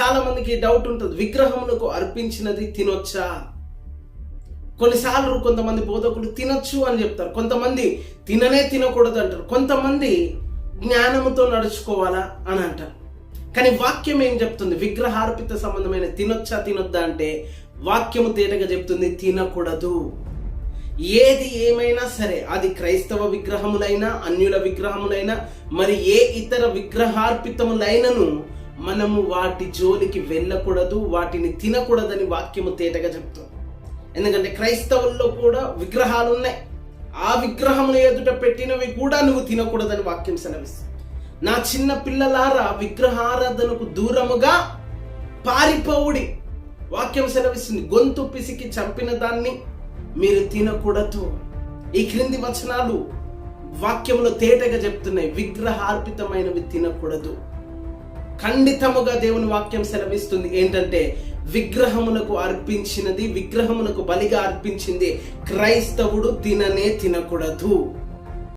చాలా మందికి డౌట్ ఉంటుంది. విగ్రహములకు అర్పించినది తినొచ్చా? కొన్నిసార్లు కొంతమంది బోధకులు తినొచ్చు అని చెప్తారు. కొంతమంది తిననే తినకూడదు అంటారు. కొంతమంది జ్ఞానముతో నడుచుకోవాలా అని అంటారు. కానీ వాక్యం ఏం చెప్తుంది? విగ్రహార్పిత సంబంధమైన తినొచ్చా తినొద్దా అంటే వాక్యము తేటగా చెప్తుంది తినకూడదు. ఏది ఏమైనా సరే అది క్రైస్తవ విగ్రహములైనా అన్యుల విగ్రహములైనా మరి ఏ ఇతర విగ్రహార్పితములైనను మనము వాటి జోలికి వెళ్ళకూడదు వాటిని తినకూడదని వాక్యము తేటగా చెప్తుంది. ఎందుకంటే క్రైస్తవుల్లో కూడా విగ్రహాలు ఉన్నాయి. ఆ విగ్రహములు ఎదుట పెట్టినవి కూడా నువ్వు తినకూడదని వాక్యం సెలవిస్తుంది. నా చిన్న పిల్లలారా విగ్రహారాధనకు దూరముగా పారిపోవుడి. వాక్యం సెలవిస్తుంది. గొంతు పిసికి చంపిన దాన్ని మీరు తినకూడదు. ఈ క్రింది వచనాలు వాక్యంలో తేటగా చెప్తున్నాయి. విగ్రహార్పితమైనవి తినకూడదు. ఖండితముగా దేవుని వాక్యం సెలవిస్తుంది. ఏంటంటే విగ్రహమునకు అర్పించినది విగ్రహమునకు బలిగా అర్పించింది క్రైస్తవుడు తిననే తినకూడదు.